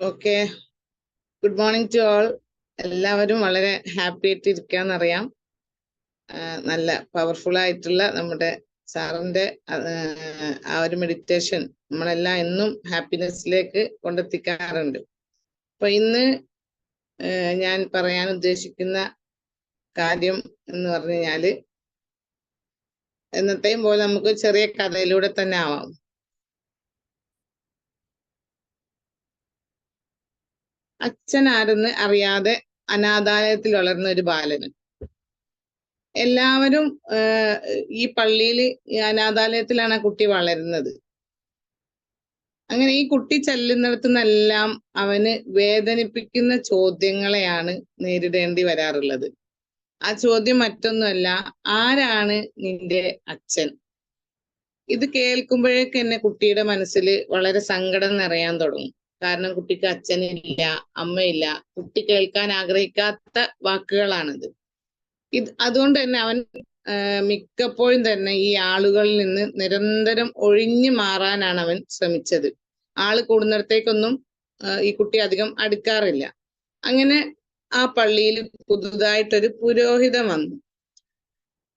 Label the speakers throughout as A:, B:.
A: Okay good morning to all എല്ലാവരും വളരെ happy ആയിട്ട് ഇരിക്കാന്നറിയാം നല്ല പവർഫുൾ ആയിട്ടുള്ള നമ്മുടെ സാറിന്റെ ആ ഒരു മെഡിറ്റേഷൻ നമ്മളെല്ലാം എന്നും ഹാപ്പിനെസ്സിലേക്ക് കൊണ്ടെത്തിക്കാറുണ്ട്. അപ്പൊ ഇന്ന് ഞാൻ പറയാൻ ഉദ്ദേശിക്കുന്ന കാര്യം എന്ന് പറഞ്ഞു കഴിഞ്ഞാൽ എന്നത്തെയും പോലെ നമുക്ക് ചെറിയ കഥയിലൂടെ തന്നെ ആവാം. അച്ഛൻ ആരെന്ന് അറിയാതെ അനാഥാലയത്തിൽ വളർന്ന ഒരു ബാലന്. എല്ലാവരും ഈ പള്ളിയിൽ അനാഥാലയത്തിലാണ് ആ കുട്ടി വളരുന്നത്. അങ്ങനെ ഈ കുട്ടി ചെല്ലുന്നിടത്തു നിന്നെല്ലാം അവന് വേദനിപ്പിക്കുന്ന ചോദ്യങ്ങളെയാണ് നേരിടേണ്ടി വരാറുള്ളത്. ആ ചോദ്യം മറ്റൊന്നുമല്ല ആരാണ് നിന്റെ അച്ഛൻ? ഇത് കേൾക്കുമ്പോഴേക്ക് എന്നെ കുട്ടിയുടെ മനസ്സിൽ വളരെ സങ്കടം നിറയാൻ തുടങ്ങും. കാരണം കുട്ടിക്ക് അച്ഛനില്ല അമ്മയില്ല. കുട്ടി കേൾക്കാൻ ആഗ്രഹിക്കാത്ത വാക്കുകളാണിത്. ഇത് അതുകൊണ്ട് തന്നെ അവൻ മിക്കപ്പോഴും തന്നെ ഈ ആളുകളിൽ നിന്ന് നിരന്തരം ഒഴിഞ്ഞു മാറാനാണ് അവൻ ശ്രമിച്ചത്. ആൾ കൂടുന്നിടത്തേക്കൊന്നും ഈ കുട്ടി അധികം അടുക്കാറില്ല. അങ്ങനെ ആ പള്ളിയിൽ പുതുതായിട്ടൊരു പുരോഹിതൻ വന്നു.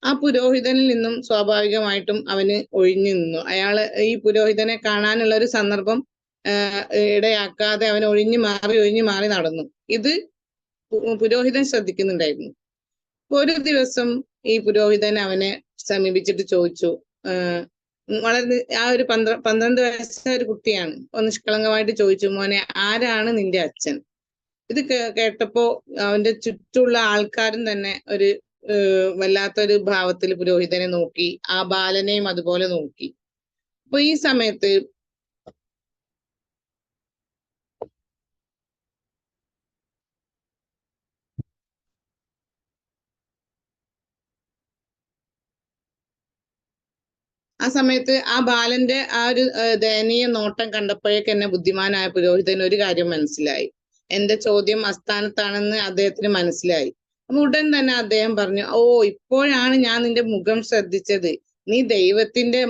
A: ആ പുരോഹിതനിൽ നിന്നും സ്വാഭാവികമായിട്ടും അവന് ഒഴിഞ്ഞു നിന്നു. അയാൾ ഈ പുരോഹിതനെ കാണാനുള്ള ഒരു സന്ദർഭം ഇടയാക്കാതെ അവൻ ഒഴിഞ്ഞു മാറി ഒഴിഞ്ഞു മാറി നടന്നു. ഇത് പുരോഹിതൻ ശ്രദ്ധിക്കുന്നുണ്ടായിരുന്നു. ഒരു ദിവസം ഈ പുരോഹിതൻ അവനെ സമീപിച്ചിട്ട് ചോദിച്ചു വളരെ ആ ഒരു പന്ത്ര പന്ത്രണ്ട് വയസ്സായ ഒരു കുട്ടിയാണ്. ഒന്ന് നിഷ്കളങ്കമായിട്ട് ചോദിച്ചു മോനെ ആരാണ് നിന്റെ അച്ഛൻ? ഇത് കേട്ടപ്പോ അവന്റെ ചുറ്റുള്ള ആൾക്കാരും തന്നെ ഒരു വല്ലാത്തൊരു ഭാവത്തിൽ പുരോഹിതനെ നോക്കി ആ ബാലനെയും അതുപോലെ നോക്കി. അപ്പൊ ഈ സമയത്ത് ആ സമയത്ത് ആ ബാലന്റെ ആ ഒരു ദയനീയ നോട്ടം കണ്ടപ്പോഴേക്ക് എന്നെ ബുദ്ധിമാനായ പുരോഹിതന് ഒരു കാര്യം മനസ്സിലായി. എന്റെ ചോദ്യം അസ്ഥാനത്താണെന്ന് അദ്ദേഹത്തിന് മനസ്സിലായി. അപ്പൊ ഉടൻ തന്നെ അദ്ദേഹം പറഞ്ഞു ഓ ഇപ്പോഴാണ് ഞാൻ നിന്റെ മുഖം ശ്രദ്ധിച്ചത്. നീ ദൈവത്തിന്റെ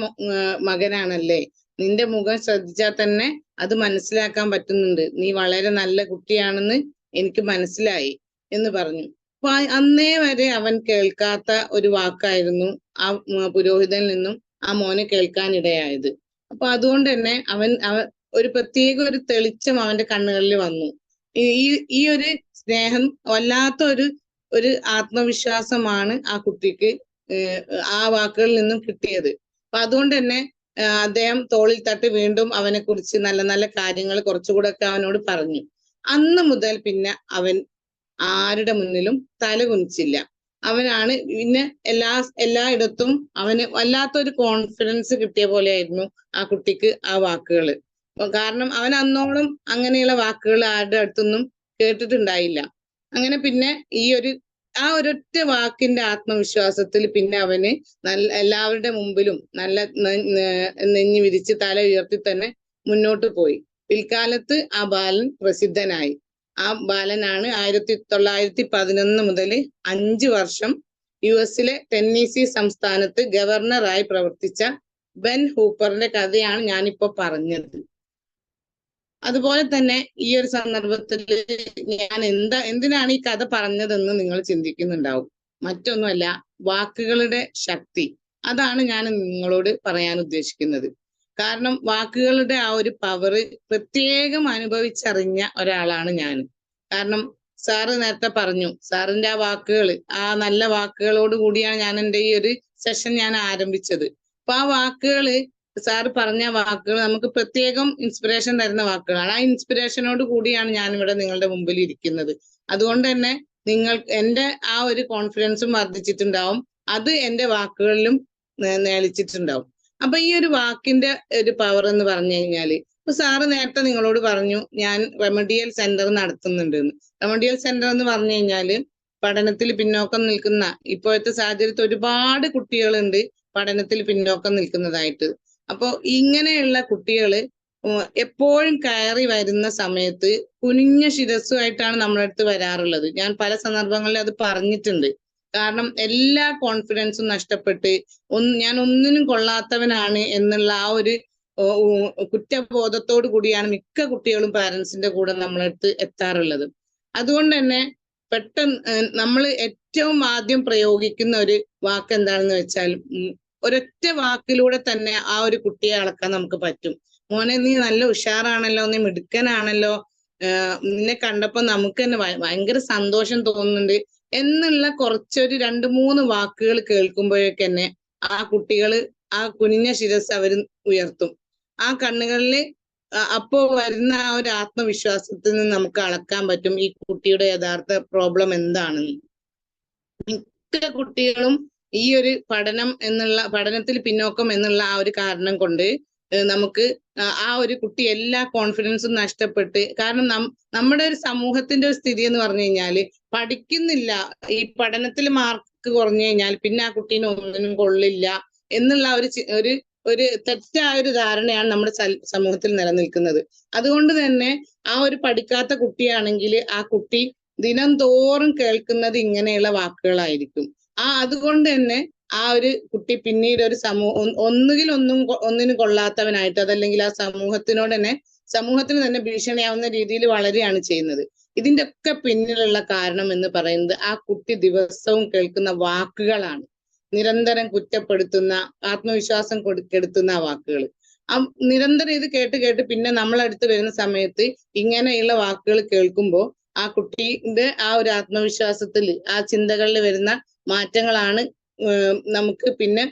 A: മകനാണല്ലേ. നിന്റെ മുഖം ശ്രദ്ധിച്ചാൽ തന്നെ അത് മനസ്സിലാക്കാൻ പറ്റുന്നുണ്ട്. നീ വളരെ നല്ല കുട്ടിയാണെന്ന് എനിക്ക് മനസ്സിലായി എന്ന് പറഞ്ഞു. അപ്പൊ അന്നേ വരെ അവൻ കേൾക്കാത്ത ഒരു വാക്കായിരുന്നു ആ പുരോഹിതനിൽ നിന്നും ആ മോന് കേൾക്കാനിടയായത്. അപ്പൊ അതുകൊണ്ട് തന്നെ അവൻ അവൻ ഒരു പ്രത്യേക ഒരു തെളിച്ചം അവന്റെ കണ്ണുകളിൽ വന്നു. ഈ ഈ- ഒരു സ്നേഹം വല്ലാത്ത ഒരു ഒരു ആത്മവിശ്വാസമാണ് ആ കുട്ടിക്ക് ആ വാക്കുകളിൽ നിന്നും കിട്ടിയത്. അപ്പൊ അതുകൊണ്ട് തന്നെ അദ്ദേഹം തോളിൽ തട്ടി വീണ്ടും അവനെ കുറിച്ച് നല്ല നല്ല കാര്യങ്ങൾ കുറച്ചുകൂടെ ഒക്കെ അവനോട് പറഞ്ഞു. അന്ന് മുതൽ പിന്നെ അവൻ ആരുടെ മുന്നിലും തല കുനിച്ചില്ല അവനാണ് പിന്നെ എല്ലാ എല്ലായിടത്തും അവന് വല്ലാത്തൊരു കോൺഫിഡൻസ് കിട്ടിയ പോലെയായിരുന്നു ആ കുട്ടിക്ക് ആ വാക്കുകൾ കാരണം അവൻ അന്നോളം അങ്ങനെയുള്ള വാക്കുകൾ ആരുടെ അടുത്തൊന്നും കേട്ടിട്ടുണ്ടായില്ല. അങ്ങനെ പിന്നെ ഈ ഒരു ആ ഒരൊറ്റ വാക്കിന്റെ ആത്മവിശ്വാസത്തിൽ പിന്നെ അവന് നല്ല എല്ലാവരുടെ മുമ്പിലും നല്ല നെഞ്ഞു വിരിച്ച് തല ഉയർത്തി തന്നെ മുന്നോട്ട് പോയി. പിൽക്കാലത്ത് ആ ബാലൻ പ്രസിദ്ധനായി. ആ ബാലനാണ് ആയിരത്തി തൊള്ളായിരത്തി പതിനൊന്ന് മുതൽ അഞ്ച് വർഷം യു എസിലെ ടെന്നീസി സംസ്ഥാനത്ത് ഗവർണറായി പ്രവർത്തിച്ച ബെൻ ഹൂപ്പറിന്റെ കഥയാണ് ഞാനിപ്പോ പറഞ്ഞത്. അതുപോലെ തന്നെ ഈ ഒരു സന്ദർഭത്തിൽ ഞാൻ എന്താ എന്തിനാണ് ഈ കഥ പറഞ്ഞതെന്ന് നിങ്ങൾ ചിന്തിക്കുന്നുണ്ടാവും. മറ്റൊന്നുമല്ല വാക്കുകളുടെ ശക്തി. അതാണ് ഞാൻ നിങ്ങളോട് പറയാൻ ഉദ്ദേശിക്കുന്നത്. കാരണം വാക്കുകളുടെ ആ ഒരു പവർ പ്രത്യേകം അനുഭവിച്ചറിഞ്ഞ ഒരാളാണ് ഞാൻ കാരണം സാറ് നേരത്തെ പറഞ്ഞു സാറിന്റെ ആ വാക്കുകൾ ആ നല്ല വാക്കുകളോട് കൂടിയാണ് ഞാൻ എന്റെ ഈ ഒരു സെഷൻ ഞാൻ ആരംഭിച്ചത്. അപ്പൊ ആ വാക്കുകൾ സാറ് പറഞ്ഞ വാക്കുകൾ നമുക്ക് പ്രത്യേകം ഇൻസ്പിറേഷൻ തരുന്ന വാക്കുകളാണ്. ആ ഇൻസ്പിറേഷനോട് കൂടിയാണ് ഞാൻ ഇവിടെ നിങ്ങളുടെ മുമ്പിൽ ഇരിക്കുന്നത്. അതുകൊണ്ട് തന്നെ നിങ്ങൾ എന്റെ ആ ഒരു കോൺഫിഡൻസും വർദ്ധിച്ചിട്ടുണ്ടാവും. അത് എന്റെ വാക്കുകളിലും നേളിച്ചിട്ടുണ്ടാവും. അപ്പൊ ഈ ഒരു വാക്കിന്റെ ഒരു പവർ എന്ന് പറഞ്ഞു കഴിഞ്ഞാൽ ഇപ്പൊ സാറ് നേരത്തെ നിങ്ങളോട് പറഞ്ഞു ഞാൻ റെമഡിയൽ സെന്റർ നടത്തുന്നുണ്ട് റെമഡിയൽ സെന്റർ എന്ന് പറഞ്ഞു കഴിഞ്ഞാൽ പഠനത്തിൽ പിന്നോക്കം നിൽക്കുന്ന ഇപ്പോഴത്തെ സാഹചര്യത്തിൽ ഒരുപാട് കുട്ടികളുണ്ട് പഠനത്തിൽ പിന്നോക്കം നിൽക്കുന്നതായിട്ട്. അപ്പോ ഇങ്ങനെയുള്ള കുട്ടികൾ എപ്പോഴും കയറി വരുന്ന സമയത്ത് കുനിഞ്ഞ ശിരസ്സുമായിട്ടാണ് നമ്മുടെ അടുത്ത് വരാറുള്ളത്. ഞാൻ പല സന്ദർഭങ്ങളിൽ അത് പറഞ്ഞിട്ടുണ്ട്. കാരണം എല്ലാ കോൺഫിഡൻസും നഷ്ടപ്പെട്ട് ഒന്ന് ഞാൻ ഒന്നിനും കൊള്ളാത്തവനാണ് എന്നുള്ള ആ ഒരു കുറ്റബോധത്തോടു കൂടിയാണ് മിക്ക കുട്ടികളും പാരന്റ്സിന്റെ കൂടെ നമ്മളെടുത്ത് എത്താറുള്ളത്. അതുകൊണ്ട് തന്നെ പെട്ടെന്ന് നമ്മൾ ഏറ്റവും ആദ്യം പ്രയോഗിക്കുന്ന ഒരു വാക്ക് എന്താണെന്ന് വെച്ചാൽ ഒരൊറ്റ വാക്കിലൂടെ തന്നെ ആ ഒരു കുട്ടിയെ അളക്കാൻ നമുക്ക് പറ്റും. മോനെ നീ നല്ല ഉഷാറാണല്ലോ നീ മിടുക്കനാണല്ലോ നിന്നെ കണ്ടപ്പോ നമുക്ക് തന്നെ ഭയങ്കര സന്തോഷം തോന്നുന്നുണ്ട്. എന്നുള്ള കുറച്ചൊരു രണ്ട് മൂന്ന് വാക്കുകൾ കേൾക്കുമ്പോഴേക്ക് തന്നെ ആ കുട്ടികൾ ആ കുനിഞ്ഞ ശിരസ് അവർ ഉയർത്തും. ആ കണ്ണുകളിൽ അപ്പോ വരുന്ന ആ ഒരു ആത്മവിശ്വാസത്തിൽ നിന്ന് നമുക്ക് അളക്കാൻ പറ്റും ഈ കുട്ടിയുടെ യഥാർത്ഥ പ്രോബ്ലം എന്താണെന്ന് മിക്ക കുട്ടികളും ഈ ഒരു പഠനം എന്നുള്ള പഠനത്തിൽ പിന്നോക്കം എന്നുള്ള ആ ഒരു കാരണം കൊണ്ട് നമുക്ക് ആ- ഒരു കുട്ടി എല്ലാ കോൺഫിഡൻസും നഷ്ടപ്പെട്ട് കാരണം നമ്മുടെ ഒരു സമൂഹത്തിന്റെ ഒരു സ്ഥിതി എന്ന് പറഞ്ഞു കഴിഞ്ഞാൽ പഠിക്കുന്നില്ല. ഈ പഠനത്തിൽ മാർക്ക് കുറഞ്ഞു കഴിഞ്ഞാൽ പിന്നെ ആ കുട്ടീനെ ഒന്നിനും കൊള്ളില്ല എന്നുള്ള ഒരു ഒരു ഒരു തെറ്റായ ഒരു ധാരണയാണ് നമ്മുടെ സമൂഹത്തിൽ നിലനിൽക്കുന്നത്. അതുകൊണ്ട് തന്നെ ആ ഒരു പഠിക്കാത്ത കുട്ടിയാണെങ്കിൽ ആ കുട്ടി ദിനം തോറും കേൾക്കുന്നത് ഇങ്ങനെയുള്ള വാക്കുകളായിരിക്കും. ആ അതുകൊണ്ട് തന്നെ ആ ഒരു കുട്ടി പിന്നീട് ഒരു സമൂഹം ഒന്നുകിൽ ഒന്നും ഒന്നിനും കൊള്ളാത്തവനായിട്ട് അതല്ലെങ്കിൽ ആ സമൂഹത്തിനോട് തന്നെ സമൂഹത്തിന് തന്നെ ഭീഷണിയാവുന്ന രീതിയിൽ വളരെയാണ് ചെയ്യുന്നത്. ഇതിന്റെ ഒക്കെ പിന്നിലുള്ള കാരണം എന്ന് പറയുന്നത് ആ കുട്ടി ദിവസവും കേൾക്കുന്ന വാക്കുകളാണ്. നിരന്തരം കുറ്റപ്പെടുത്തുന്ന ആത്മവിശ്വാസം കൊടുക്കെടുത്തുന്ന വാക്കുകൾ ആ നിരന്തരം ഇത് കേട്ട് കേട്ട് പിന്നെ നമ്മളടുത്ത് വരുന്ന സമയത്ത് ഇങ്ങനെയുള്ള വാക്കുകൾ കേൾക്കുമ്പോൾ ആ കുട്ടിയുടെ ആ ഒരു ആത്മവിശ്വാസത്തിൽ ആ ചിന്തകളിൽ വരുന്ന മാറ്റങ്ങളാണ് നമുക്ക് പിന്നെ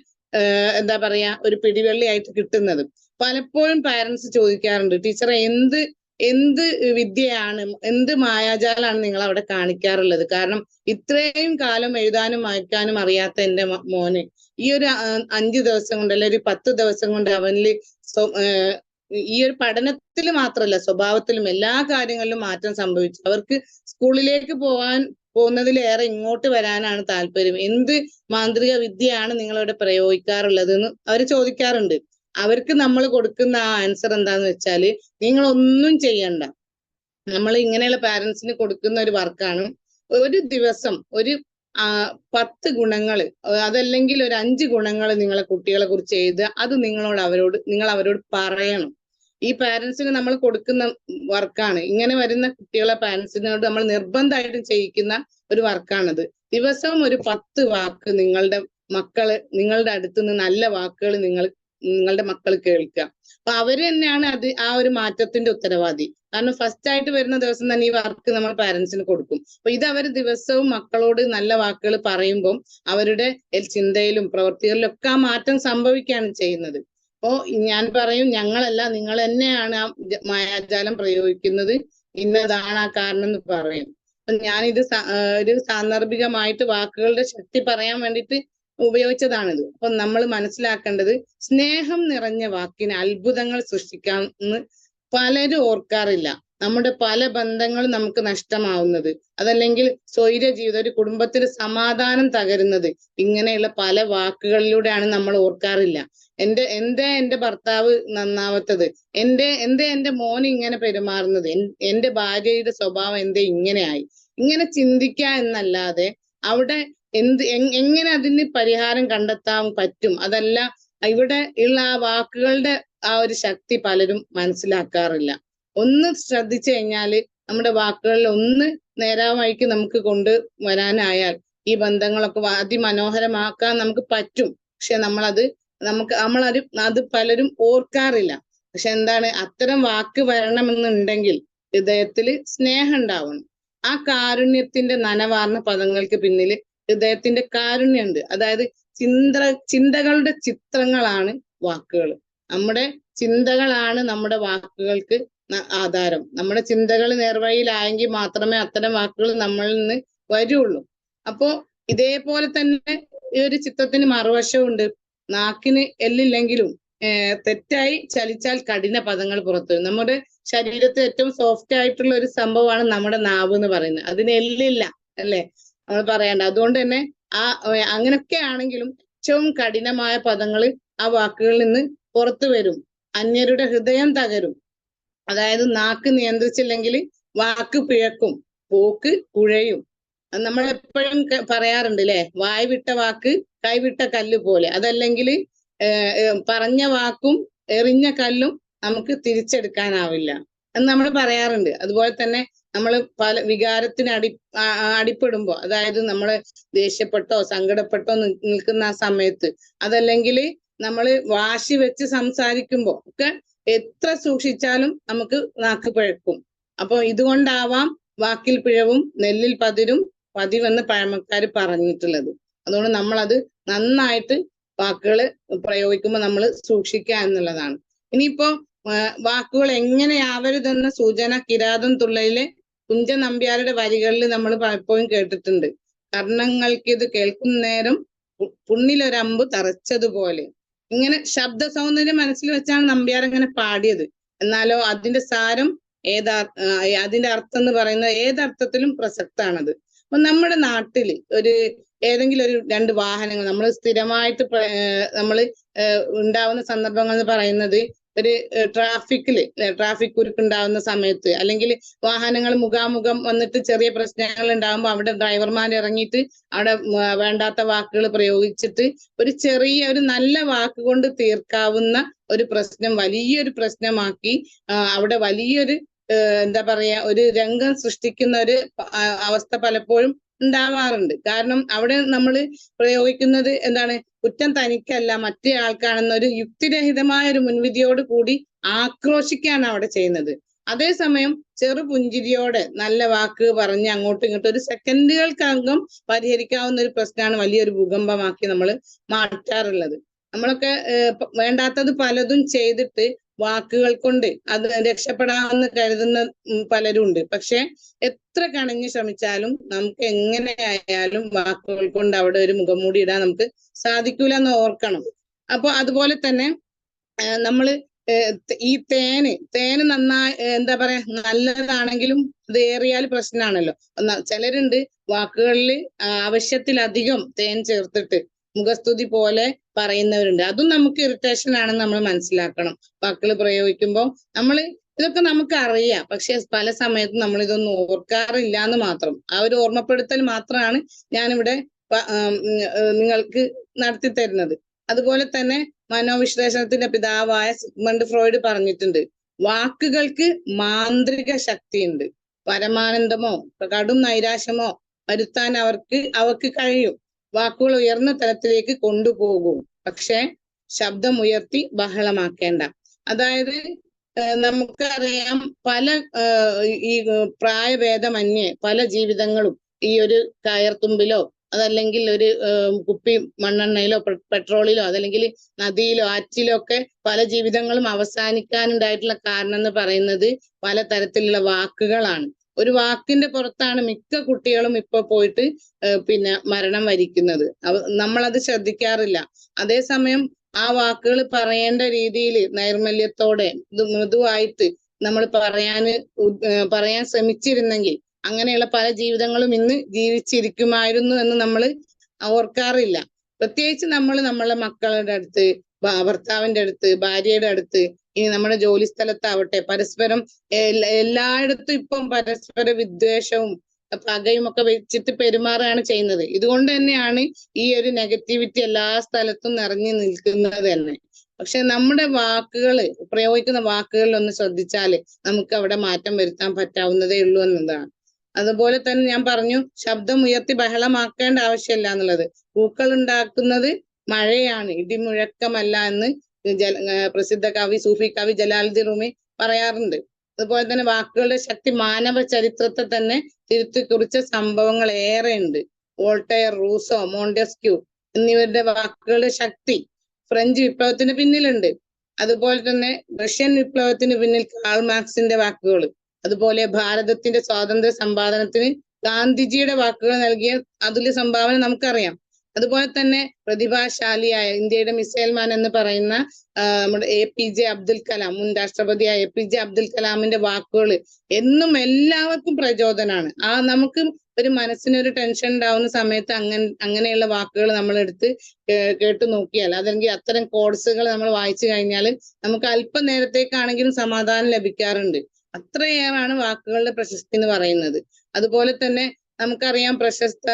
A: എന്താ പറയാ ഒരു പിടിവള്ളിയായിട്ട് കിട്ടുന്നത്. പലപ്പോഴും പാരന്റ്സ് ചോദിക്കാറുണ്ട് ടീച്ചറെ എന്ത് എന്ത് വിദ്യയാണ് എന്ത് മായാജാലാണ് നിങ്ങൾ അവിടെ കാണിക്കാറുള്ളത്? കാരണം ഇത്രയും കാലം എഴുതാനും വായിക്കാനും അറിയാത്ത എന്റെ മ- മോന് ഈ ഒരു അഞ്ചു അഞ്ച് ദിവസം കൊണ്ട് അല്ലെങ്കിൽ ഒരു പത്ത് ദിവസം കൊണ്ട് അവനിൽ ഈ ഒരു പഠനത്തിൽ മാത്രമല്ല സ്വഭാവത്തിലും എല്ലാ കാര്യങ്ങളിലും മാറ്റം സംഭവിച്ചു. അവർക്ക് സ്കൂളിലേക്ക് പോകാൻ പോകുന്നതിലേറെ ഇങ്ങോട്ട് വരാനാണ് താല്പര്യം. എന്ത് മാന്ത്രിക വിദ്യയാണ് നിങ്ങളിവിടെ പ്രയോഗിക്കാറുള്ളത് എന്ന് അവർ ചോദിക്കാറുണ്ട്. അവർക്ക് നമ്മൾ കൊടുക്കുന്ന ആ ആൻസർ എന്താന്ന് വെച്ചാൽ നിങ്ങൾ ഒന്നും ചെയ്യണ്ട. നമ്മൾ ഇങ്ങനെയുള്ള പാരന്റ്സിന് കൊടുക്കുന്ന ഒരു വർക്കാണ് ഒരു ദിവസം ഒരു ആ പത്ത് ഗുണങ്ങൾ അതല്ലെങ്കിൽ ഒരു അഞ്ച് ഗുണങ്ങൾ നിങ്ങളെ കുട്ടികളെ കുറിച്ച് എഴുതുക. അത് നിങ്ങളോട് അവരോട് നിങ്ങൾ അവരോട് പറയണം. ഈ പാരന്റ്സിന് നമ്മൾ കൊടുക്കുന്ന വർക്കാണ് ഇങ്ങനെ വരുന്ന കുട്ടികളെ പാരന്റ്സിനോട് നമ്മൾ നിർബന്ധമായിട്ടും ചെയ്യിക്കുന്ന ഒരു വർക്കാണത് ദിവസവും ഒരു പത്ത് വാക്ക് നിങ്ങളുടെ മക്കൾ നിങ്ങളുടെ അടുത്ത് നിന്ന് നല്ല വാക്കുകൾ നിങ്ങൾ നിങ്ങളുടെ മക്കൾ കേൾക്കുക. അപ്പൊ അവർ തന്നെയാണ് അത് ആ ഒരു മാറ്റത്തിന്റെ ഉത്തരവാദി. കാരണം ഫസ്റ്റ് ആയിട്ട് വരുന്ന ദിവസം തന്നെ ഈ വർക്ക് നമ്മൾ പാരന്റ്സിന് കൊടുക്കും. അപ്പൊ ഇത് അവർ ദിവസവും മക്കളോട് നല്ല വാക്കുകൾ പറയുമ്പോൾ അവരുടെ ചിന്തയിലും പ്രവൃത്തികളിലും ഒക്കെ ആ മാറ്റം സംഭവിക്കുകയാണ് ചെയ്യുന്നത്. അപ്പോ ഞാൻ പറയും ഞങ്ങളല്ല നിങ്ങൾ തന്നെയാണ് ആ മായാജാലം പ്രയോഗിക്കുന്നത്. ഇന്നതാണ് ആ കാരണം എന്ന് പറയും. അപ്പൊ ഞാനിത് ഒരു സാന്ദർഭികമായിട്ട് വാക്കുകളുടെ ശക്തി പറയാൻ വേണ്ടിയിട്ട് ഉപയോഗിച്ചതാണിത്. അപ്പൊ നമ്മൾ മനസ്സിലാക്കേണ്ടത് സ്നേഹം നിറഞ്ഞ വാക്കിന് അത്ഭുതങ്ങൾ സൃഷ്ടിക്കാമെന്ന് പലരും ഓർക്കാറില്ല. നമ്മുടെ പല ബന്ധങ്ങളും നമുക്ക് നഷ്ടമാവുന്നത്. അതല്ലെങ്കിൽ സ്വൈര ജീവിതം ഒരു കുടുംബത്തിന് സമാധാനം തകരുന്നത് ഇങ്ങനെയുള്ള പല വാക്കുകളിലൂടെയാണ് നമ്മൾ ഓർക്കാറില്ല. എന്റെ എന്താ എന്റെ ഭർത്താവ് നന്നാവാത്തത്? എന്റെ എന്താ എന്റെ മോൻ ഇങ്ങനെ പെരുമാറുന്നത്? എന്റെ ഭാര്യയുടെ സ്വഭാവം എന്തേ ഇങ്ങനെയായി? ഇങ്ങനെ ചിന്തിക്കുക എന്നല്ലാതെ അവിടെ എന്ത് എങ്ങനെ അതിന് പരിഹാരം കണ്ടെത്താൻ പറ്റും? അതല്ല ഇവിടെ ഉള്ള ആ വാക്കുകളുടെ ആ ഒരു ശക്തി പലരും മനസ്സിലാക്കാറില്ല. ഒന്ന് ശ്രദ്ധിച്ചു കഴിഞ്ഞാൽ നമ്മുടെ വാക്കുകളിൽ ഒന്ന് നേരാവായിക്ക് നമുക്ക് കൊണ്ട് വരാനായാൽ ഈ ബന്ധങ്ങളൊക്കെ അതിമനോഹരമാക്കാൻ നമുക്ക് പറ്റും. പക്ഷെ നമ്മളത് നമുക്ക് നമ്മൾ അത് പലരും ഓർക്കാറില്ല. പക്ഷെ എന്താണ് അത്തരം വാക്ക് വരണമെന്നുണ്ടെങ്കിൽ ഹൃദയത്തിൽ സ്നേഹം ഉണ്ടാവണം. ആ കാരുണ്യത്തിന്റെ നനവാർന്ന പദങ്ങൾക്ക് പിന്നിൽ ഹൃദയത്തിന്റെ കാരുണ്യമുണ്ട്. അതായത് ചിന്ത ചിന്തകളുടെ ചിത്രങ്ങളാണ് വാക്കുകൾ. നമ്മുടെ ചിന്തകളാണ് നമ്മുടെ വാക്കുകൾക്ക് ആധാരം. നമ്മുടെ ചിന്തകൾ നേർവഴിയിലായെങ്കിൽ മാത്രമേ അത്തരം വാക്കുകൾ നമ്മളിൽ നിന്ന് വരുള്ളൂ. അപ്പോ ഇതേപോലെ തന്നെ ഈ ഒരു ചിത്രത്തിന് മറുവശമുണ്ട്. നാക്കിന് എല്ലില്ലെങ്കിലും തെറ്റായി ചലിച്ചാൽ കഠിന പദങ്ങൾ പുറത്തു വരും. നമ്മുടെ ശരീരത്തിൽ ഏറ്റവും സോഫ്റ്റ് ആയിട്ടുള്ള ഒരു സംഭവമാണ് നമ്മുടെ നാവ് എന്ന് പറയുന്നത്. അതിന് എല്ലില്ല അല്ലെ? നമ്മൾ പറയണ്ട. അതുകൊണ്ട് തന്നെ ആ അങ്ങനെയൊക്കെ ആണെങ്കിലും ഏറ്റവും കഠിനമായ പദങ്ങൾ ആ വാക്കുകളിൽ നിന്ന് പുറത്തു വരും. അന്യരുടെ ഹൃദയം തകരും. അതായത് നാക്ക് നിയന്ത്രിച്ചില്ലെങ്കിൽ വാക്ക് പിഴക്കും പോക്ക് കുഴയും. നമ്മൾ എപ്പോഴും പറയാറുണ്ട് അല്ലെ വായ് വിട്ട വാക്ക് കൈവിട്ട കല്ല് പോലെ. അതല്ലെങ്കിൽ പറഞ്ഞ വാക്കും എറിഞ്ഞ കല്ലും നമുക്ക് തിരിച്ചെടുക്കാനാവില്ല. എന്ന് നമ്മൾ പറയാറുണ്ട്. അതുപോലെ തന്നെ നമ്മൾ പല വികാരത്തിന് അടി ആ- ആ അടിപ്പെടുമ്പോ അതായത് നമ്മൾ ദേഷ്യപ്പെട്ടോ സങ്കടപ്പെട്ടോ നിൽക്കുന്ന ആ സമയത്ത് അതല്ലെങ്കിൽ നമ്മൾ വാശി വെച്ച് സംസാരിക്കുമ്പോൾ ഒക്കെ എത്ര സൂക്ഷിച്ചാലും നമുക്ക് നാക്ക് പിഴക്കും. അപ്പോൾ ഇതുകൊണ്ടാവാം വാക്കിൽ പിഴവും നെല്ലിൽ പതിരും പതിവെന്ന് പഴമക്കാർ പറഞ്ഞിട്ടുള്ളത്. അതുകൊണ്ട് നമ്മൾ അത് നന്നായിട്ട് വാക്കുകൾ പ്രയോഗിക്കുമ്പോൾ നമ്മൾ സൂക്ഷിക്കുക എന്നുള്ളതാണ്. ഇനിയിപ്പോ വാക്കുകൾ എങ്ങനെയാവരുതെന്ന സൂചന കിരാതം തുള്ളയിലെ കുഞ്ച നമ്പ്യാരുടെ വരികളിൽ നമ്മൾ പലപ്പോഴും കേട്ടിട്ടുണ്ട്. കർണങ്ങൾക്കിത് കേൾക്കുന്ന നേരം പുണ്ണിലൊരമ്പ് തറച്ചതുപോലെ. ഇങ്ങനെ ശബ്ദ സൗന്ദര്യം മനസ്സിൽ വെച്ചാണ് നമ്പ്യാർ അങ്ങനെ പാടിയത്. എന്നാലോ അതിന്റെ സാരം ഏതാ അതിന്റെ അർത്ഥം എന്ന് പറയുന്നത് ഏതർത്ഥത്തിലും പ്രസക്താണത്. അപ്പൊ നമ്മുടെ നാട്ടിൽ ഒരു ഏതെങ്കിലും ഒരു രണ്ട് വാഹനങ്ങൾ നമ്മൾ സ്ഥിരമായിട്ട് നമ്മൾ ഉണ്ടാവുന്ന സന്ദർഭങ്ങൾ എന്ന് പറയുന്നത് ഒരു ട്രാഫിക്കിൽ ട്രാഫിക് കുരുക്ക് ഉണ്ടാവുന്ന സമയത്ത് അല്ലെങ്കിൽ വാഹനങ്ങൾ മുഖാമുഖം വന്നിട്ട് ചെറിയ പ്രശ്നങ്ങൾ ഉണ്ടാകുമ്പോൾ അവിടെ ഡ്രൈവർമാർ ഇറങ്ങിയിട്ട് അവിടെ വേണ്ടാത്ത വാക്കുകൾ പ്രയോഗിച്ചിട്ട് ഒരു ചെറിയ ഒരു നല്ല വാക്ക് കൊണ്ട് തീർക്കാവുന്ന ഒരു പ്രശ്നം വലിയൊരു പ്രശ്നമാക്കി അവിടെ വലിയൊരു എന്താ പറയാ ഒരു രംഗം സൃഷ്ടിക്കുന്ന ഒരു അവസ്ഥ പലപ്പോഴും ഉണ്ടാവാറുണ്ട്. കാരണം അവിടെ നമ്മൾ പ്രയോഗിക്കുന്നത് എന്താണ് കുറ്റം തനിക്കല്ല മറ്റേ ആൾക്കാണെന്ന ഒരു യുക്തിരഹിതമായ ഒരു മുൻവിധിയോട് കൂടി ആക്രോശിക്കാണ് അവിടെ ചെയ്യുന്നത്. അതേസമയം ചെറു പുഞ്ചിരിയോടെ നല്ല വാക്ക് പറഞ്ഞ് അങ്ങോട്ടും ഇങ്ങോട്ടും ഒരു സെക്കൻഡുകൾക്കകം പരിഹരിക്കാവുന്ന ഒരു പ്രശ്നമാണ് വലിയൊരു ഭൂകമ്പമാക്കി നമ്മൾ മാറ്റാറുള്ളത്. നമ്മളൊക്കെ വേണ്ടാത്തത് പലതും ചെയ്തിട്ട് വാക്കുകൾ കൊണ്ട് അത് രക്ഷപ്പെടാമെന്ന് കരുതുന്ന പലരും ഉണ്ട് പക്ഷെ എത്ര കണഞ്ഞു ശ്രമിച്ചാലും നമുക്ക് എങ്ങനെയായാലും വാക്കുകൾ കൊണ്ട് അവിടെ ഒരു മുഖംമൂടി ഇടാൻ നമുക്ക് സാധിക്കൂല എന്ന് ഓർക്കണം. അപ്പൊ അതുപോലെ തന്നെ നമ്മൾ ഈ തേന് തേന് നന്നായി എന്താ പറയാ നല്ലതാണെങ്കിലും അത് ഏറിയാൽ പ്രശ്നമാണല്ലോ ചിലരുണ്ട് വാക്കുകളിൽ ആവശ്യത്തിലധികം തേൻ ചേർത്തിട്ട് മുഖസ്തുതി പോലെ പറയുന്നവരുണ്ട്. അതും നമുക്ക് ഇറിറ്റേഷൻ ആണെന്ന് നമ്മൾ മനസ്സിലാക്കണം. വാക്കുകൾ പ്രയോഗിക്കുമ്പോൾ നമ്മൾ ഇതൊക്കെ നമുക്ക് അറിയാം. പക്ഷെ പല സമയത്തും നമ്മൾ ഇതൊന്നും ഓർക്കാറില്ല എന്ന് മാത്രം. ആ ഒരു ഓർമ്മപ്പെടുത്തൽ മാത്രമാണ് ഞാനിവിടെ നിങ്ങൾക്ക് നടത്തി തരുന്നത്. അതുപോലെ തന്നെ മനോവിശ്ലേഷണത്തിന്റെ പിതാവായ സിഗ്മണ്ട് ഫ്രോയിഡ് പറഞ്ഞിട്ടുണ്ട്. വാക്കുകൾക്ക് മാന്ത്രിക ശക്തിയുണ്ട്. പരമാനന്ദമോ കടും നൈരാശ്യമോ വരുത്താൻ അവർക്ക് അവർക്ക് കഴിയും. വാക്കുകൾ ഉയർന്ന തലത്തിലേക്ക് കൊണ്ടുപോകും. പക്ഷെ ശബ്ദം ഉയർത്തി ബഹളമാക്കേണ്ട. അതായത് നമുക്കറിയാം പല ഈ പ്രായഭേദമന്യേ പല ജീവിതങ്ങളും ഈ ഒരു കയർത്തുമ്പിലോ അതല്ലെങ്കിൽ ഒരു കുപ്പി മണ്ണെണ്ണയിലോ പെട്രോളിലോ അതല്ലെങ്കിൽ നദിയിലോ ആറ്റിലോ ഒക്കെ പല ജീവിതങ്ങളും അവസാനിക്കാനുണ്ടായിട്ടുള്ള കാരണം എന്ന് പറയുന്നത് പല തരത്തിലുള്ള വാക്കുകളാണ്. ഒരു വാക്കിന്റെ പുറത്താണ് മിക്ക കുട്ടികളും ഇപ്പൊ പോയിട്ട് പിന്നെ മരണം വരിക്കുന്നത്. നമ്മളത് ശ്രദ്ധിക്കാറില്ല. അതേസമയം ആ വാക്കുകൾ പറയേണ്ട രീതിയിൽ നൈർമല്യത്തോടെ മൃദുവായിട്ട് നമ്മൾ പറയാന് പറയാൻ ശ്രമിച്ചിരുന്നെങ്കിൽ അങ്ങനെയുള്ള പല ജീവിതങ്ങളും ഇന്ന് ജീവിച്ചിരിക്കുമായിരുന്നു എന്ന് നമ്മൾ ഓർക്കാറില്ല. പ്രത്യേകിച്ച് നമ്മൾ നമ്മളെ മക്കളുടെ അടുത്ത് ഭർത്താവിന്റെ അടുത്ത് ഭാര്യയുടെ അടുത്ത് ഇനി നമ്മുടെ ജോലി സ്ഥലത്താവട്ടെ പരസ്പരം എല്ലാ- എല്ലായിടത്തും ഇപ്പം പരസ്പര വിദ്വേഷവും പകയും ഒക്കെ വെച്ചിട്ട് പെരുമാറുകയാണ് ചെയ്യുന്നത്. ഇതുകൊണ്ട് തന്നെയാണ് ഈ ഒരു നെഗറ്റിവിറ്റി എല്ലാ സ്ഥലത്തും നിറഞ്ഞു നിൽക്കുന്നത് തന്നെ. പക്ഷെ നമ്മുടെ വാക്കുകൾ പ്രയോഗിക്കുന്ന വാക്കുകളിൽ ഒന്ന് ശ്രദ്ധിച്ചാൽ നമുക്ക് അവിടെ മാറ്റം വരുത്താൻ പറ്റാവുന്നതേ ഉള്ളൂ എന്നതാണ്. അതുപോലെ തന്നെ ഞാൻ പറഞ്ഞു ശബ്ദം ഉയർത്തി ബഹളമാക്കേണ്ട ആവശ്യമില്ല എന്നുള്ളത്. പൂക്കൾ ഉണ്ടാക്കുന്നത് മഴയാണ്. ഇടിമുഴക്കമല്ല എന്ന് ജല പ്രസിദ്ധ കവി സൂഫി കവി ജലാലുദ്ദീൻ റൂമി പറയാറുണ്ട്. അതുപോലെ തന്നെ വാക്കുകളുടെ ശക്തി മാനവ ചരിത്രത്തെ തന്നെ തിരുത്തി കുറിച്ച സംഭവങ്ങൾ ഏറെ ഉണ്ട് വോൾട്ടയർ റൂസോ മോണ്ടെസ്ക്യൂ എന്നിവരുടെ വാക്കുകളുടെ ശക്തി ഫ്രഞ്ച് വിപ്ലവത്തിന് പിന്നിലുണ്ട്. അതുപോലെ തന്നെ റഷ്യൻ വിപ്ലവത്തിന് പിന്നിൽ കാൾ മാർക്സിന്റെ വാക്കുകൾ. അതുപോലെ ഭാരതത്തിന്റെ സ്വാതന്ത്ര്യ സമ്പാദനത്തിന് ഗാന്ധിജിയുടെ വാക്കുകൾ നൽകിയ അതുല്യ സംഭാവന നമുക്കറിയാം. അതുപോലെ തന്നെ പ്രതിഭാശാലിയായ ഇന്ത്യയുടെ മിസൈൽ മാൻ എന്ന് പറയുന്ന നമ്മുടെ A P J Abdul Kalam മുൻ രാഷ്ട്രപതിയായ എ പി ജെ അബ്ദുൽ കലാമിന്റെ വാക്കുകൾ എന്നും എല്ലാവർക്കും പ്രചോദനമാണ് ആ നമുക്ക് ഒരു മനസ്സിനൊരു ടെൻഷൻ ഉണ്ടാവുന്ന സമയത്ത് അങ്ങനെ അങ്ങനെയുള്ള വാക്കുകൾ നമ്മൾ എടുത്ത് കേട്ടു നോക്കിയാൽ അതല്ലെങ്കിൽ അത്തരം കോഴ്സുകൾ നമ്മൾ വായിച്ചു കഴിഞ്ഞാൽ നമുക്ക് അല്പ നേരത്തേക്കാണെങ്കിലും സമാധാനം ലഭിക്കാറുണ്ട്. അത്രയേറാണ് വാക്കുകളുടെ പ്രശസ്തി എന്ന് പറയുന്നത്. അതുപോലെ തന്നെ നമുക്കറിയാം പ്രശസ്ത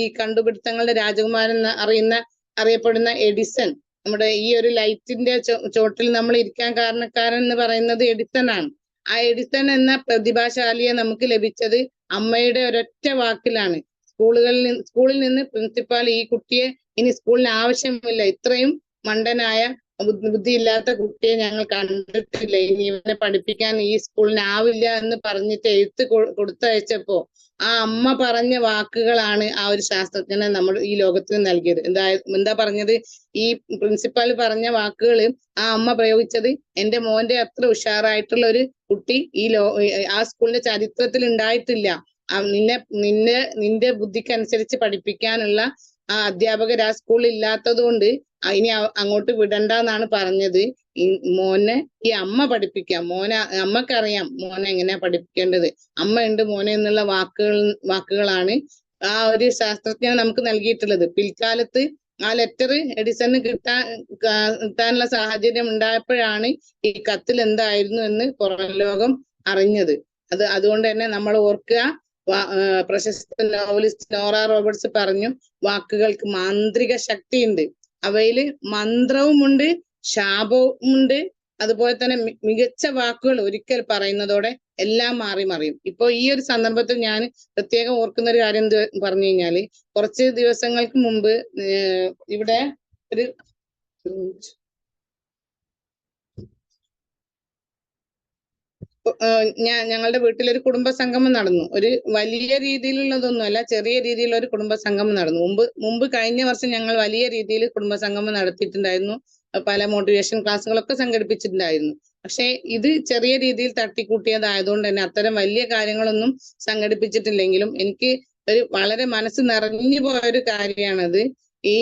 A: ഈ കണ്ടുപിടുത്തങ്ങളുടെ രാജകുമാരൻ എന്ന് അറിയുന്ന അറിയപ്പെടുന്ന എഡിസൺ. നമ്മുടെ ഈ ഒരു ലൈറ്റിന്റെ ചോട്ടിൽ നമ്മൾ ഇരിക്കാൻ കാരണക്കാരൻ എന്ന് പറയുന്നത് എഡിസൺ ആണ്. ആ എഡിസൺ എന്ന പ്രതിഭാശാലിയെ നമുക്ക് ലഭിച്ചത് അമ്മയുടെ ഒരൊറ്റ വാക്കിലാണ്. സ്കൂളുകളിൽ സ്കൂളിൽ നിന്ന് പ്രിൻസിപ്പാൾ ഈ കുട്ടിയെ ഇനി സ്കൂളിന് ആവശ്യമില്ല. ഇത്രയും മണ്ടനായ ബുദ്ധി ബുദ്ധിയില്ലാത്ത കുട്ടിയെ ഞങ്ങൾ കണ്ടിട്ടില്ല. ഇനി ഇവനെ പഠിപ്പിക്കാൻ ഈ സ്കൂളിന് ആവില്ല എന്ന് പറഞ്ഞിട്ട് എഴുത്ത് കൊടുത്തയച്ചപ്പോ ആ അമ്മ പറഞ്ഞ വാക്കുകളാണ് ആ ഒരു ശാസ്ത്രജ്ഞനെ നമ്മൾ ഈ ലോകത്തിന് നൽകിയത്. എന്താ എന്താ പറഞ്ഞത്? ഈ പ്രിൻസിപ്പൽ പറഞ്ഞ വാക്കുകൾ ആ അമ്മ പ്രയോഗിച്ചത് എന്റെ മോന്റെ അത്ര ഉഷാറായിട്ടുള്ള ഒരു കുട്ടി ഈ ലോ ആ സ്കൂളിന്റെ ചരിത്രത്തിൽ ഉണ്ടായിട്ടില്ല. നിന്നെ നിന്നെ നിന്റെ ബുദ്ധിക്കനുസരിച്ച് പഠിപ്പിക്കാനുള്ള ആ അധ്യാപകർ ആ സ്കൂളിൽ ഇല്ലാത്തത് കൊണ്ട് ഇനി അങ്ങോട്ട് വിടണ്ടെന്നാണ് പറഞ്ഞത്. ഈ മോനെ ഈ അമ്മ പഠിപ്പിക്കാം. മോനെ അമ്മക്കറിയാം മോനെ എങ്ങനെയാ പഠിപ്പിക്കേണ്ടത്. അമ്മ ഉണ്ട് മോനെ എന്നുള്ള വാക്കുകൾ വാക്കുകളാണ് ആ ഒരു ശാസ്ത്രജ്ഞൻ നമുക്ക് നൽകിയിട്ടുള്ളത്. പിൽക്കാലത്ത് ആ ലെറ്റർ എഡിസണ് കിട്ടാൻ കിട്ടാനുള്ള സാഹചര്യം ഉണ്ടായപ്പോഴാണ് ഈ കത്തിൽ എന്തായിരുന്നു എന്ന് പുറം ലോകം അറിഞ്ഞത്. അത് അതുകൊണ്ട് തന്നെ നമ്മൾ ഓർക്കുക പ്രശസ്ത നോവലിസ്റ്റ് നോറ റോബർട്സ് പറഞ്ഞു വാക്കുകൾക്ക് മാന്ത്രിക ശക്തിയുണ്ട്. അവയിൽ മന്ത്രവുമുണ്ട് ശാപവുമുണ്ട്. അതുപോലെ തന്നെ മികച്ച വാക്കുകൾ ഒരിക്കൽ പറയുന്നതോടെ എല്ലാം മാറി മറിയും. ഇപ്പൊ ഈ ഒരു സന്ദർഭത്തിൽ ഞാൻ പ്രത്യേകം ഓർക്കുന്ന ഒരു കാര്യം പറഞ്ഞു കഴിഞ്ഞാൽ കുറച്ച് ദിവസങ്ങൾക്ക് മുമ്പ് ഇവിടെ ഒരു ഞാൻ ഞങ്ങളുടെ വീട്ടിൽ ഒരു കുടുംബ സംഗമം നടന്നു. ഒരു വലിയ രീതിയിലുള്ളതൊന്നുമല്ല ചെറിയ രീതിയിലുള്ള ഒരു കുടുംബ സംഗമം നടന്നു. മുമ്പ് മുമ്പ് കഴിഞ്ഞ വർഷം ഞങ്ങൾ വലിയ രീതിയിൽ കുടുംബ സംഗമം നടത്തിയിട്ടുണ്ടായിരുന്നു പല മോട്ടിവേഷൻ ക്ലാസ്സുകളൊക്കെ സംഘടിപ്പിച്ചിട്ടുണ്ടായിരുന്നു. പക്ഷേ ഇത് ചെറിയ രീതിയിൽ തട്ടിക്കൂട്ടിയതായതുകൊണ്ട് തന്നെ അത്തരം വലിയ കാര്യങ്ങളൊന്നും സംഘടിപ്പിച്ചിട്ടില്ലെങ്കിലും എനിക്ക് ഒരു വളരെ മനസ്സ് നിറഞ്ഞു പോയൊരു കാര്യമാണത്. ഈ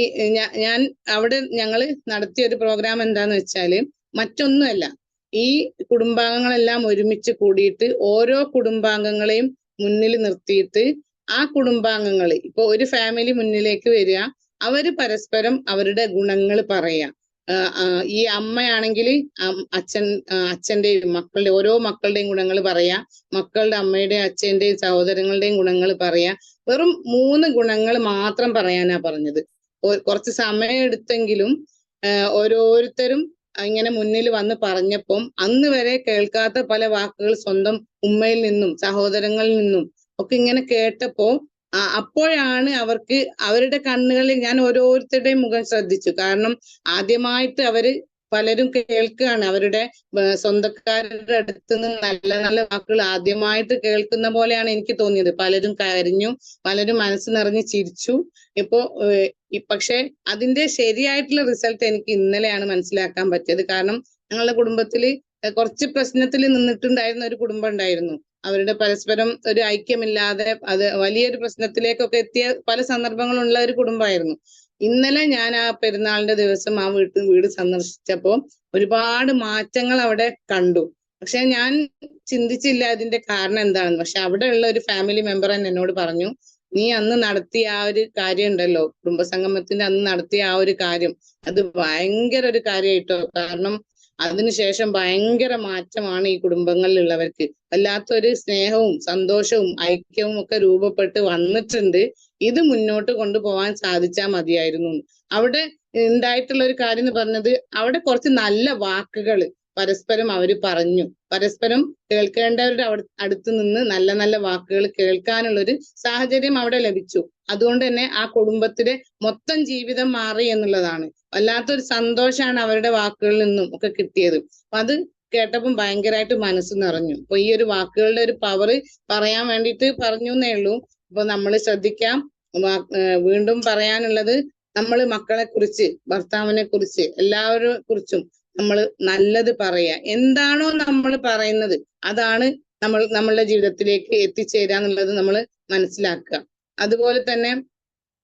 A: ഞാൻ അവിടെ ഞങ്ങൾ നടത്തിയ ഒരു പ്രോഗ്രാം എന്താന്ന് വെച്ചാൽ മറ്റൊന്നുമല്ല. ഈ കുടുംബാംഗങ്ങളെല്ലാം ഒരുമിച്ച് കൂടിയിട്ട് ഓരോ കുടുംബാംഗങ്ങളെയും മുന്നിൽ നിർത്തിയിട്ട് ആ കുടുംബാംഗങ്ങൾ ഇപ്പൊ ഒരു ഫാമിലി മുന്നിലേക്ക് വരിക അവർ പരസ്പരം അവരുടെ ഗുണങ്ങൾ പറയാ. ഈ അമ്മയാണെങ്കിൽ അച്ഛൻ അച്ഛന്റെയും മക്കളുടെ ഓരോ മക്കളുടെയും ഗുണങ്ങൾ പറയാ. മക്കളുടെ അമ്മയുടെയും അച്ഛന്റെയും സഹോദരങ്ങളുടെയും ഗുണങ്ങൾ പറയാ. വെറും മൂന്ന് ഗുണങ്ങൾ മാത്രം പറയാനാ പറഞ്ഞത്. കുറച്ച് സമയം എടുത്തെങ്കിലും ഓരോരുത്തരും ഇങ്ങനെ മുന്നിൽ വന്ന് പറഞ്ഞപ്പം അന്ന് വരെ കേൾക്കാത്ത പല വാക്കുകൾ സ്വന്തം ഉമ്മയിൽ നിന്നും സഹോദരങ്ങളിൽ നിന്നും ഒക്കെ ഇങ്ങനെ കേട്ടപ്പോ അപ്പോഴാണ് അവർക്ക് അവരുടെ കണ്ണുകളിൽ ഞാൻ ഓരോരുത്തരുടെയും മുഖം ശ്രദ്ധിച്ചു. കാരണം ആദ്യമായിട്ട് അവർ പലരും കേൾക്കുകയാണ്. അവരുടെ സ്വന്തക്കാരുടെ അടുത്ത് നിന്ന് നല്ല നല്ല വാക്കുകൾ ആദ്യമായിട്ട് കേൾക്കുന്ന പോലെയാണ് എനിക്ക് തോന്നിയത്. പലരും കരഞ്ഞു പലരും മനസ്സ് നിറഞ്ഞ് ചിരിച്ചു. ഇപ്പോ പക്ഷെ അതിന്റെ ശരിയായിട്ടുള്ള റിസൾട്ട് എനിക്ക് ഇന്നലെയാണ് മനസ്സിലാക്കാൻ പറ്റിയത്. കാരണം ഞങ്ങളുടെ കുടുംബത്തിൽ കുറച്ച് പ്രശ്നത്തിൽ നിന്നിട്ടുണ്ടായിരുന്ന ഒരു കുടുംബം ഉണ്ടായിരുന്നു. അവരുടെ പരസ്പരം ഒരു ഐക്യമില്ലാതെ അത് വലിയൊരു പ്രശ്നത്തിലേക്കൊക്കെ എത്തിയ പല സന്ദർഭങ്ങളുള്ള ഒരു കുടുംബമായിരുന്നു. ഇന്നലെ ഞാൻ ആ പെരുന്നാളിന്റെ ദിവസം ആ വീട്ട് വീട് സന്ദർശിച്ചപ്പോ ഒരുപാട് മാറ്റങ്ങൾ അവിടെ കണ്ടു. പക്ഷെ ഞാൻ ചിന്തിച്ചില്ല അതിന്റെ കാരണം എന്താണെന്ന്. പക്ഷെ അവിടെ ഉള്ള ഒരു ഫാമിലി മെമ്പർ തന്നെ എന്നോട് പറഞ്ഞു നീ അന്ന് നടത്തിയ ആ ഒരു കാര്യം ഉണ്ടല്ലോ കുടുംബസംഗമത്തിന്റെ അന്ന് നടത്തിയ ആ ഒരു കാര്യം. അത് ഭയങ്കര ഒരു കാര്യമായിട്ടോ കാരണം അതിനുശേഷം ഭയങ്കര മാറ്റമാണ് ഈ കുടുംബങ്ങളിലുള്ളവർക്ക്. വല്ലാത്തൊരു സ്നേഹവും സന്തോഷവും ഐക്യവും ഒക്കെ രൂപപ്പെട്ട് വന്നിട്ടുണ്ട്. ഇത് മുന്നോട്ട് കൊണ്ടുപോകാൻ സാധിച്ചാൽ മതിയായിരുന്നു. അവിടെ ഉണ്ടായിട്ടുള്ള ഒരു കാര്യം എന്ന് പറഞ്ഞത് അവിടെ കുറച്ച് നല്ല വാക്കുകൾ പരസ്പരം അവർ പറഞ്ഞു. പരസ്പരം കേൾക്കേണ്ടവരുടെ അടുത്ത് നിന്ന് നല്ല നല്ല വാക്കുകൾ കേൾക്കാനുള്ള ഒരു സാഹചര്യം അവിടെ ലഭിച്ചു. അതുകൊണ്ട് തന്നെ ആ കുടുംബത്തിലെ മൊത്തം ജീവിതം മാറി എന്നുള്ളതാണ്. വല്ലാത്തൊരു സന്തോഷമാണ് അവരുടെ വാക്കുകളിൽ നിന്നും ഒക്കെ കിട്ടിയത്. അപ്പൊ അത് കേട്ടപ്പം ഭയങ്കരമായിട്ട് മനസ്സ് നിറഞ്ഞു. അപ്പൊ ഈ ഒരു വാക്കുകളുടെ ഒരു പവർ പറയാൻ വേണ്ടിയിട്ട് പറഞ്ഞു എന്നേ ഉള്ളൂ. അപ്പൊ നമ്മൾ ശ്രദ്ധിക്കാം. വീണ്ടും പറയാനുള്ളത് നമ്മൾ മക്കളെ കുറിച്ച് ഭർത്താവിനെ കുറിച്ച് എല്ലാവരെ കുറിച്ചും നമ്മൾ നല്ലത് പറയാ. എന്താണോ നമ്മൾ പറയുന്നത് അതാണ് നമ്മൾ നമ്മളുടെ ജീവിതത്തിലേക്ക് എത്തിച്ചേരാന്നുള്ളത് നമ്മൾ മനസ്സിലാക്കുക. അതുപോലെ തന്നെ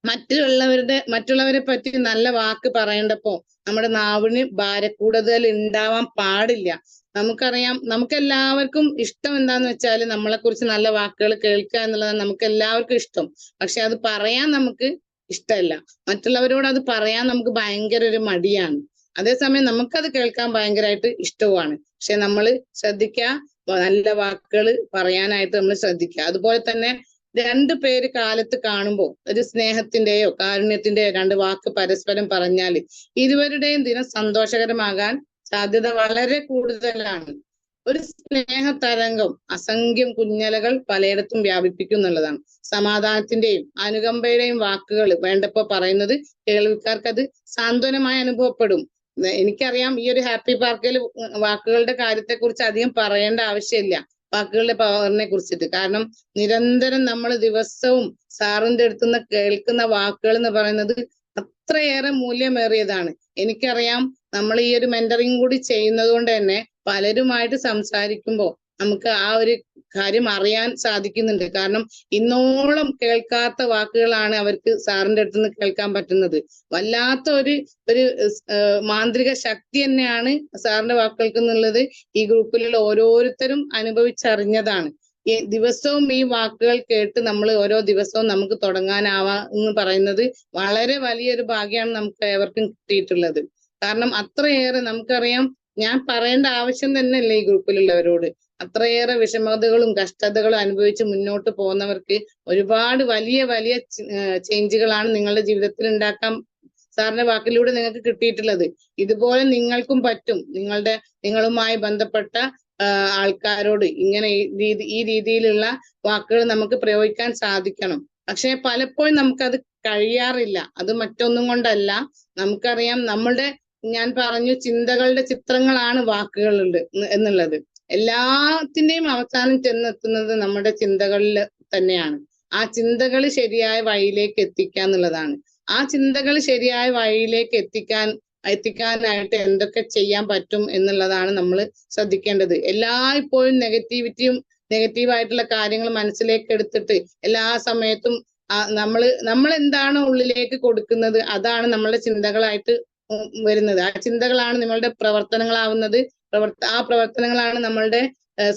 A: മറ്റുള്ളവരുടെ മറ്റുള്ളവരെ പറ്റി നല്ല വാക്ക് പറയേണ്ടപ്പോ നമ്മുടെ നാവിന് ഭാരക്കൂടുതൽ ഉണ്ടാവാൻ പാടില്ല. നമുക്കറിയാം നമുക്ക് എല്ലാവർക്കും ഇഷ്ടം എന്താന്ന് വെച്ചാൽ നമ്മളെ കുറിച്ച് നല്ല വാക്കുകൾ കേൾക്കുക എന്നുള്ളതാണ് നമുക്ക് എല്ലാവർക്കും ഇഷ്ടം. പക്ഷെ അത് പറയാൻ നമുക്ക് ഇഷ്ടമല്ല മറ്റുള്ളവരോട് അത് പറയാൻ നമുക്ക് ഭയങ്കര ഒരു മടിയാണ്. അതേസമയം നമുക്കത് കേൾക്കാൻ ഭയങ്കരമായിട്ട് ഇഷ്ടവുമാണ്. പക്ഷെ നമ്മൾ ശ്രദ്ധിക്കുക നല്ല വാക്കുകൾ പറയാനായിട്ട് നമ്മൾ ശ്രദ്ധിക്കുക അതുപോലെ തന്നെ രണ്ടു പേര് കാലത്ത് കാണുമ്പോൾ ഒരു സ്നേഹത്തിന്റെയോ കാരുണ്യത്തിന്റെയോ രണ്ട് വാക്ക് പരസ്പരം പറഞ്ഞാൽ ഇരുവരുടെയും ദിനം സന്തോഷകരമാകാൻ സാധ്യത വളരെ കൂടുതലാണ്. ഒരു സ്നേഹ തരംഗം അസംഖ്യം കുഞ്ഞലകൾ പലയിടത്തും വ്യാപിപ്പിക്കും എന്നുള്ളതാണ്. സമാധാനത്തിന്റെയും അനുകമ്പയുടെയും വാക്കുകൾ വേണ്ടപ്പോ പറയുന്നത് കേൾവിക്കാർക്ക് അത് സാന്ത്വനമായി അനുഭവപ്പെടും. എനിക്കറിയാം ഈ ഒരു ഹാപ്പി പാർക്കിൽ വാക്കുകളുടെ കാര്യത്തെ കുറിച്ച് അധികം പറയേണ്ട ആവശ്യമില്ല. വാക്കുകളുടെ പവറിനെ കുറിച്ചിട്ട്. കാരണം നിരന്തരം നമ്മൾ ദിവസവും സാറിന്റെ അടുത്തുനിന്ന് കേൾക്കുന്ന വാക്കുകൾ എന്ന് പറയുന്നത് അത്രയേറെ മൂല്യമേറിയതാണ്. എനിക്കറിയാം നമ്മൾ ഈ ഒരു മെന്ററിങ് കൂടി ചെയ്യുന്നത് കൊണ്ട് തന്നെ പലരുമായിട്ട് സംസാരിക്കുമ്പോൾ നമുക്ക് ആ ഒരു കാര്യം അറിയാൻ സാധിക്കുന്നുണ്ട്. കാരണം ഇന്നോളം കേൾക്കാത്ത വാക്കുകളാണ് അവർക്ക് സാറിന്റെ അടുത്ത് നിന്ന് കേൾക്കാൻ പറ്റുന്നത്. വല്ലാത്ത ഒരു ഒരു മാന്ത്രിക ശക്തി തന്നെയാണ് സാറിന്റെ വാക്കുകൾക്ക് എന്നുള്ളത് ഈ ഗ്രൂപ്പിലുള്ള ഓരോരുത്തരും അനുഭവിച്ചറിഞ്ഞതാണ്. ദിവസവും ഈ വാക്കുകൾ കേട്ട് നമ്മൾ ഓരോ ദിവസവും നമുക്ക് തുടങ്ങാനാവാ എന്ന് പറയുന്നത് വളരെ വലിയൊരു ഭാഗ്യമാണ് നമുക്ക് ഏവർക്കും കിട്ടിയിട്ടുള്ളത്. കാരണം അത്രയേറെ നമുക്കറിയാം ഞാൻ പറയേണ്ട ആവശ്യം തന്നെയല്ല ഈ ഗ്രൂപ്പിലുള്ളവരോട്. അത്രയേറെ വിഷമതകളും കഷ്ടതകളും അനുഭവിച്ച് മുന്നോട്ട് പോകുന്നവർക്ക് ഒരുപാട് വലിയ വലിയ ചേഞ്ചുകളാണ് നിങ്ങളുടെ ജീവിതത്തിൽ ഉണ്ടാക്കാൻ സാറിന്റെ വാക്കിലൂടെ നിങ്ങൾക്ക് കിട്ടിയിട്ടുള്ളത്. ഇതുപോലെ നിങ്ങൾക്കും പറ്റും. നിങ്ങളുടെ നിങ്ങളുമായി ബന്ധപ്പെട്ട ആൾക്കാരോട് ഇങ്ങനെ രീതി ഈ രീതിയിലുള്ള വാക്കുകൾ നമുക്ക് പ്രയോഗിക്കാൻ സാധിക്കണം. പക്ഷെ പലപ്പോഴും നമുക്കത് കഴിയാറില്ല. അത് മറ്റൊന്നും കൊണ്ടല്ല. നമുക്കറിയാം നമ്മളുടെ ഞാൻ പറഞ്ഞു ചിന്തകളുടെ ചിത്രങ്ങളാണ് വാക്കുകളുണ്ട് എന്നുള്ളത്. എല്ലാത്തിന്റെയും അവസാനം ചെന്നെത്തുന്നത് നമ്മുടെ ചിന്തകളിൽ തന്നെയാണ്. ആ ചിന്തകൾ ശരിയായ വഴിയിലേക്ക് എത്തിക്കുക എന്നുള്ളതാണ്. ആ ചിന്തകൾ ശരിയായ വഴിയിലേക്ക് എത്തിക്കാൻ എത്തിക്കാനായിട്ട് എന്തൊക്കെ ചെയ്യാൻ പറ്റും എന്നുള്ളതാണ് നമ്മൾ ശ്രദ്ധിക്കേണ്ടത്. എല്ലായ്പ്പോഴും നെഗറ്റിവിറ്റിയും നെഗറ്റീവായിട്ടുള്ള കാര്യങ്ങൾ മനസ്സിലേക്ക് എടുത്തിട്ട് എല്ലാ സമയത്തും നമ്മൾ നമ്മൾ എന്താണോ ഉള്ളിലേക്ക് കൊടുക്കുന്നത് അതാണ് നമ്മളുടെ ചിന്തകളായിട്ട് വരുന്നത്. ആ ചിന്തകളാണ് നിങ്ങളുടെ പ്രവർത്തനങ്ങളാവുന്നത്. പ്രവർത്ത ആ പ്രവർത്തനങ്ങളാണ് നമ്മളുടെ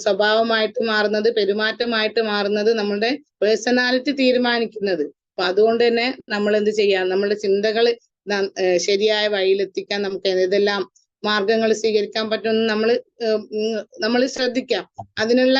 A: സ്വഭാവമായിട്ട് മാറുന്നത് പെരുമാറ്റമായിട്ട് മാറുന്നത് നമ്മളുടെ പേഴ്സണാലിറ്റി തീരുമാനിക്കുന്നത്. അപ്പൊ അതുകൊണ്ട് തന്നെ നമ്മൾ എന്ത് ചെയ്യാം നമ്മുടെ ചിന്തകൾ ശരിയായ വഴിയിലെത്തിക്കാൻ നമുക്ക് ഏതെല്ലാം മാർഗങ്ങൾ സ്വീകരിക്കാൻ പറ്റുമെന്ന് നമ്മൾ നമ്മൾ ശ്രദ്ധിക്കാം. അതിനുള്ള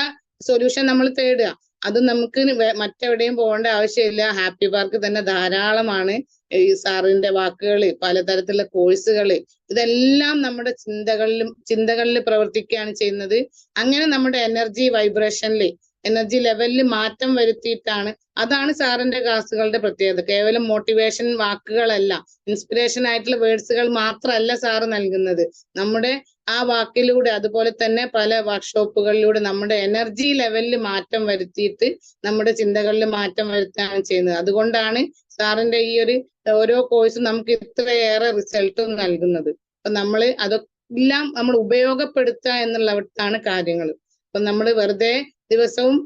A: സൊല്യൂഷൻ നമ്മൾ തേടുക. അത് നമുക്ക് മറ്റെവിടെയും പോകേണ്ട ആവശ്യമില്ല. ഹാപ്പി പാർക്ക് തന്നെ ധാരാളമാണ്. ഈ സാറിന്റെ വാക്കുകൾ പലതരത്തിലുള്ള കോഴ്സുകൾ ഇതെല്ലാം നമ്മുടെ ചിന്തകളിലും ചിന്തകളിൽ പ്രവർത്തിക്കുകയാണ് ചെയ്യുന്നത്. അങ്ങനെ നമ്മുടെ എനർജി വൈബ്രേഷനിൽ എനർജി ലെവലിൽ മാറ്റം വരുത്തിയിട്ടാണ്. അതാണ് സാറിന്റെ ക്ലാസ്സുകളുടെ പ്രത്യേകത. കേവലം മോട്ടിവേഷൻ വാക്കുകളല്ല ഇൻസ്പിറേഷൻ ആയിട്ടുള്ള വേർഡ്സുകൾ മാത്രമല്ല സാറ് നൽകുന്നത്. നമ്മുടെ ആ വാക്കിലൂടെ അതുപോലെ തന്നെ പല വർക്ക്ഷോപ്പുകളിലൂടെ നമ്മുടെ എനർജി ലെവലിൽ മാറ്റം വരുത്തിയിട്ട് നമ്മുടെ ചിന്തകളിൽ മാറ്റം വരുത്തുകയാണ് ചെയ്യുന്നത്. അതുകൊണ്ടാണ് സാറിന്റെ ഈ ഒരു ഓരോ കോഴ്സും നമുക്ക് ഇത്രയേറെ റിസൾട്ടും നൽകുന്നത്. അപ്പൊ നമ്മൾ അതെല്ലാം നമ്മൾ ഉപയോഗപ്പെടുത്തുക എന്നുള്ളവിടത്താണ് കാര്യങ്ങൾ. അപ്പൊ നമ്മൾ വെറുതെ ദിവസവും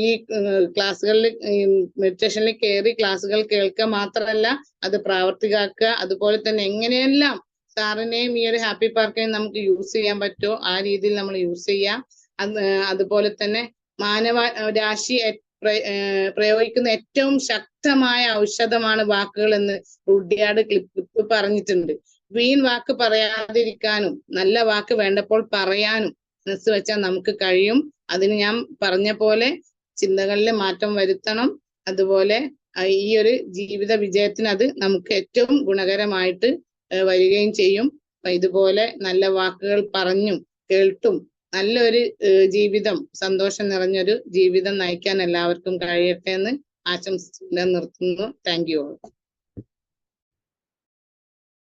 A: ഈ ക്ലാസ്സുകളിൽ മെഡിറ്റേഷനിൽ കയറി ക്ലാസ്സുകൾ കേൾക്കുക മാത്രമല്ല അത് പ്രാവർത്തികമാക്കുക അതുപോലെ തന്നെ എങ്ങനെയെല്ലാം സാറിനെയും ഈ ഒരു ഹാപ്പി പാർക്കിനെയും നമുക്ക് യൂസ് ചെയ്യാൻ പറ്റുമോ? ആ രീതിയിൽ നമ്മൾ യൂസ് ചെയ്യാം. അതുപോലെ തന്നെ മാനവ രാശി പ്രയോഗിക്കുന്ന ഏറ്റവും ശക്തമായ ഔഷധമാണ് വാക്കുകൾ എന്ന് റുഡിയാട് ക്ലിപ്പ് പറഞ്ഞിട്ടുണ്ട്. വീൺ വാക്ക് പറയാതിരിക്കാനും നല്ല വാക്ക് വേണ്ടപ്പോൾ പറയാനും മനസ്സ് വെച്ചാൽ നമുക്ക് കഴിയും. അതിന് ഞാൻ പറഞ്ഞ പോലെ ചിന്തകളിൽ മാറ്റം വരുത്തണം. അതുപോലെ ഈ ഒരു ജീവിത വിജയത്തിന് അത് നമുക്ക് ഏറ്റവും ഗുണകരമായിട്ട് വരികയും ചെയ്യും. ഇതുപോലെ നല്ല വാക്കുകൾ പറഞ്ഞും കേൾത്തും നല്ലൊരു ജീവിതം സന്തോഷം നിറഞ്ഞൊരു ജീവിതം നയിക്കാൻ എല്ലാവർക്കും കഴിയട്ടെ എന്ന് ആശംസിച്ച് നിർത്തുന്നു. Thank you